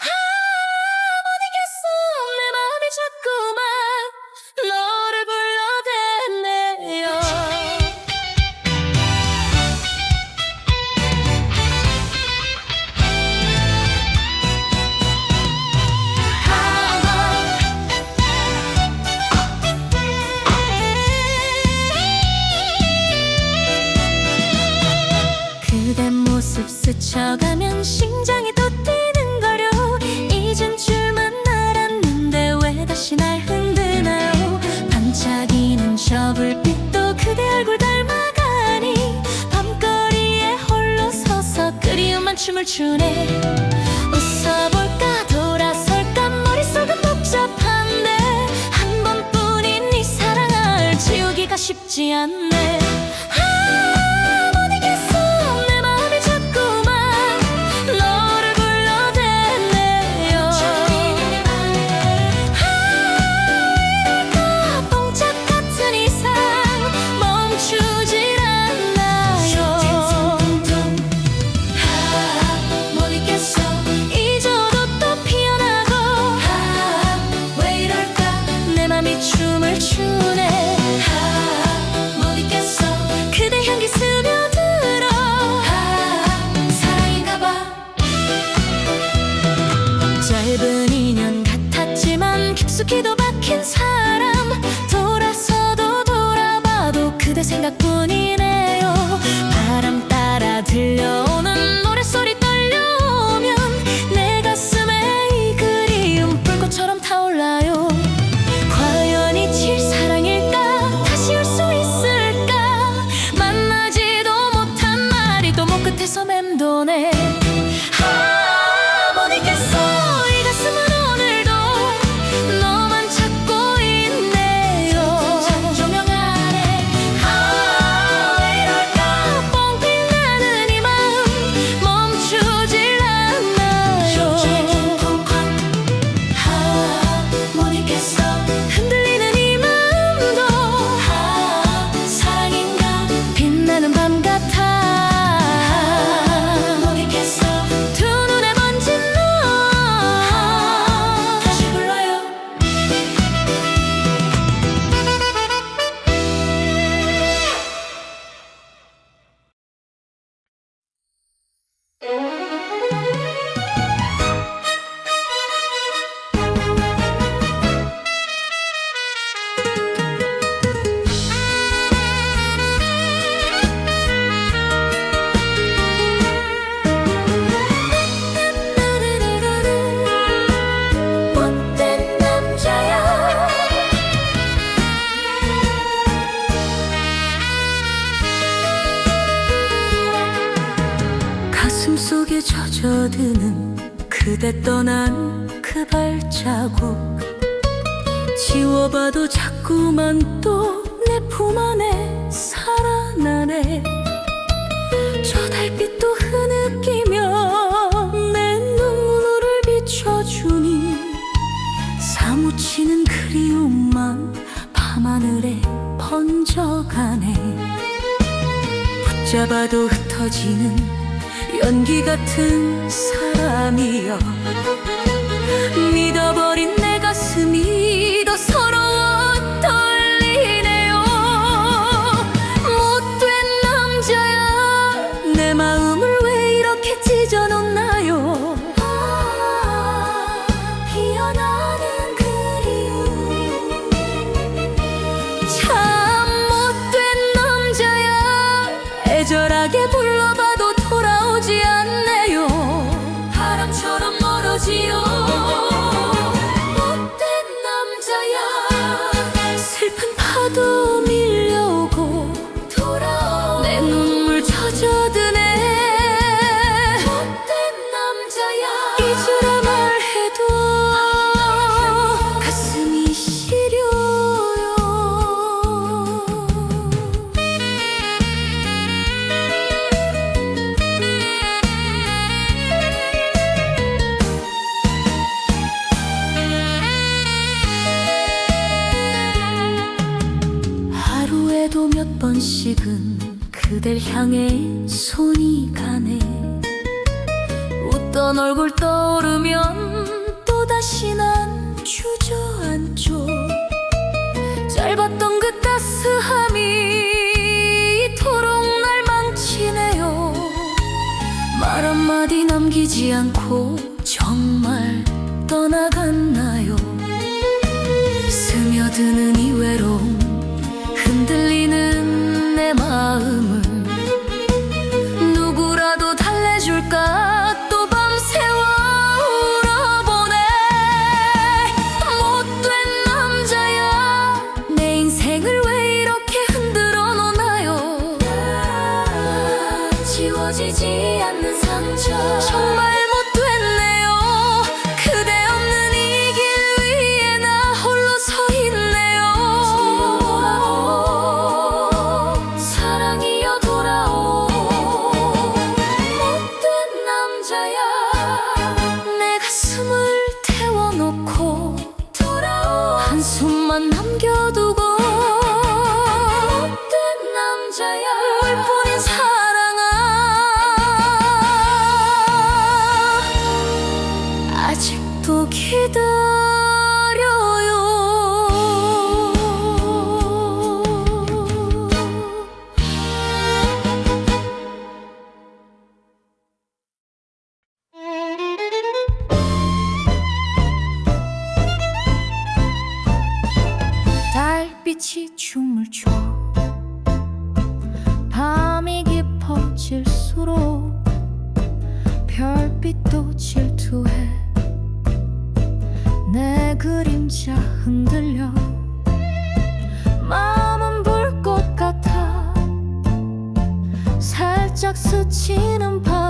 아못이겠어 내 맘이 자꾸만 너를 불러대네요. 그대 모습 스쳐 주네 스쳐드는 그대 떠난 그 발자국. 지워봐도 자꾸만 또 내 품 안에 살아나네. 저 달빛도 흐느끼며 내 눈물을 비춰주니 사무치는 그리움만 밤하늘에 번져가네. 붙잡아도 흩어지는 연기 같은 사람이여. 믿어버린 넌 얼굴 떠오르면 또다시 난 주저앉죠. 짧았던 그 따스함이 이토록 날 망치네요. 말 한마디 남기지 않고 정말 떠나갔나요? 스며드는 지워지지 않는 상처. 정말 못됐네요. 그대 없는 이 길 위에 나 홀로 서 있네요. 사랑이여 돌아오. 못된 남자야. 내 가슴을 태워놓고 돌아오. 한숨만 남겨두고. 못된 남자야. 물뿐인 사랑 질수록 별빛도 질투해. 내 그림자 흔들려. 마음은 불꽃 같아. 살짝 스치는 바람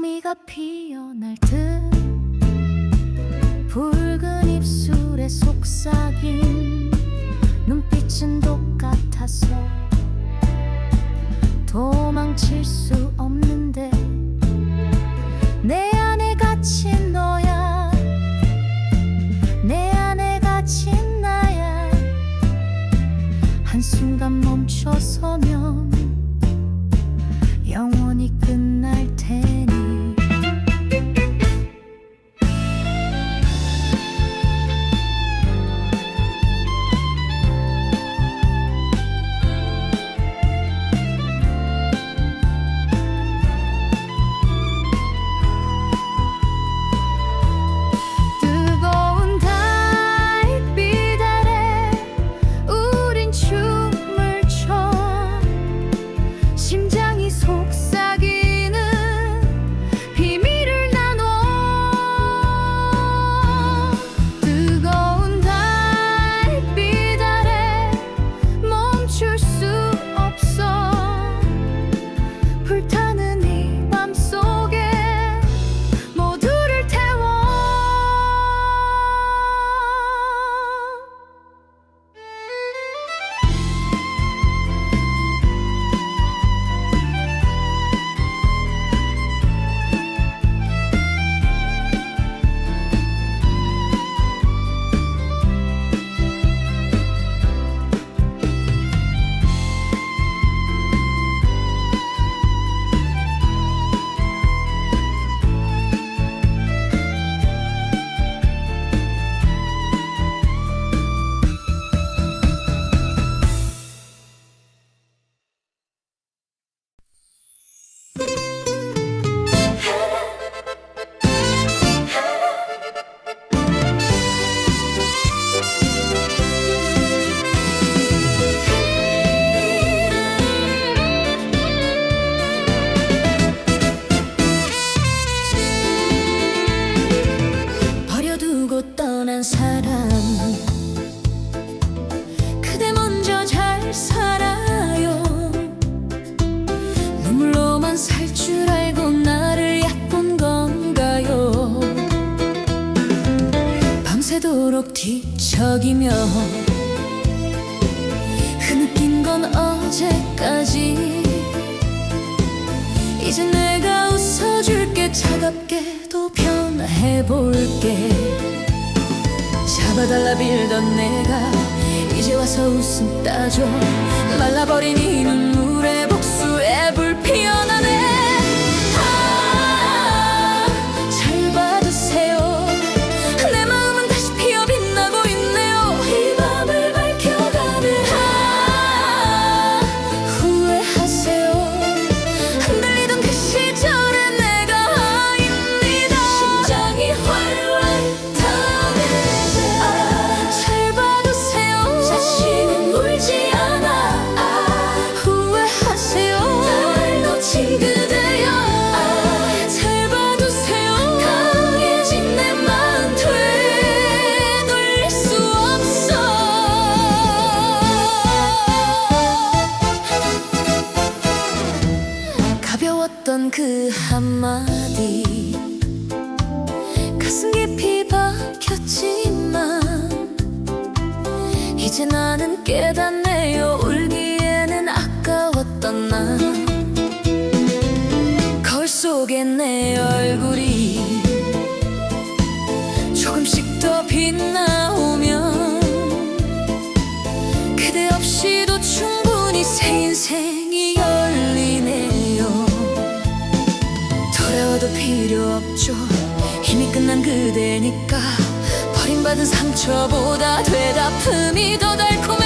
장미가 피어 날 듯 붉은 입술에 속삭인 눈빛은 똑같아서 도망칠 수 없는데 내 안에 갇힌 너야 내 안에 갇힌 나야. 한순간 멈춰서면 되도록 뒤척이며 흐느낀 건 어제까지 이제 내가 웃어줄게 차갑게도 변해볼게. 잡아달라 빌던 내가 이제 와서 웃음 따줘. 말라버린 이 눈물에 복수의 불 피어나 있으니까 버림받은 상처보다 되다 품이 더 달콤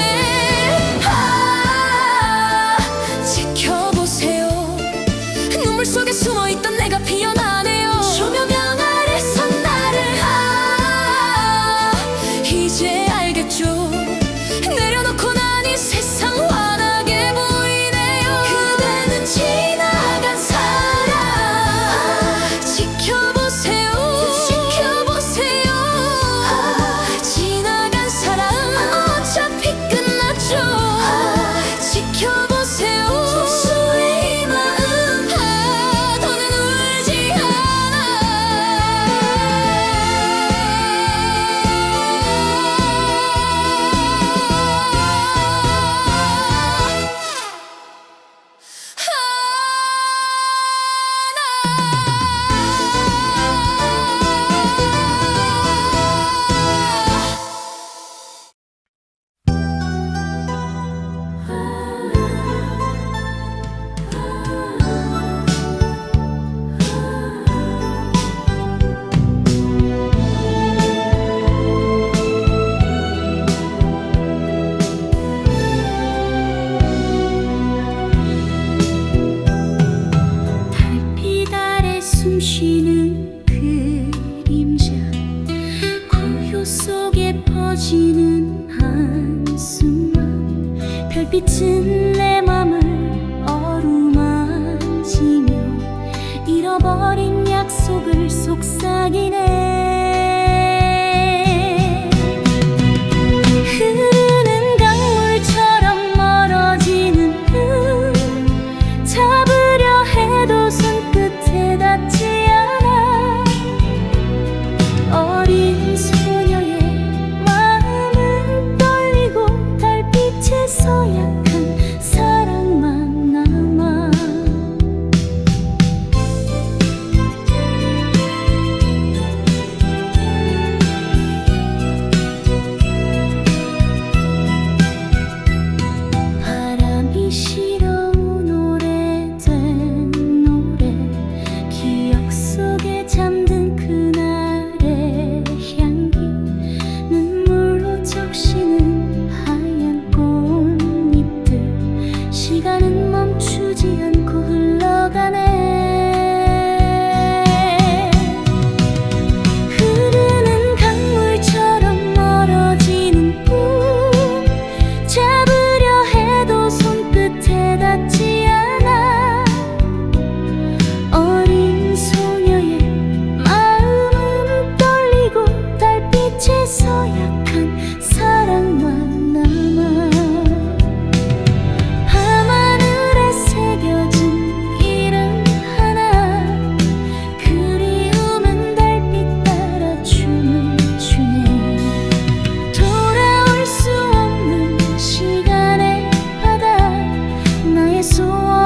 more.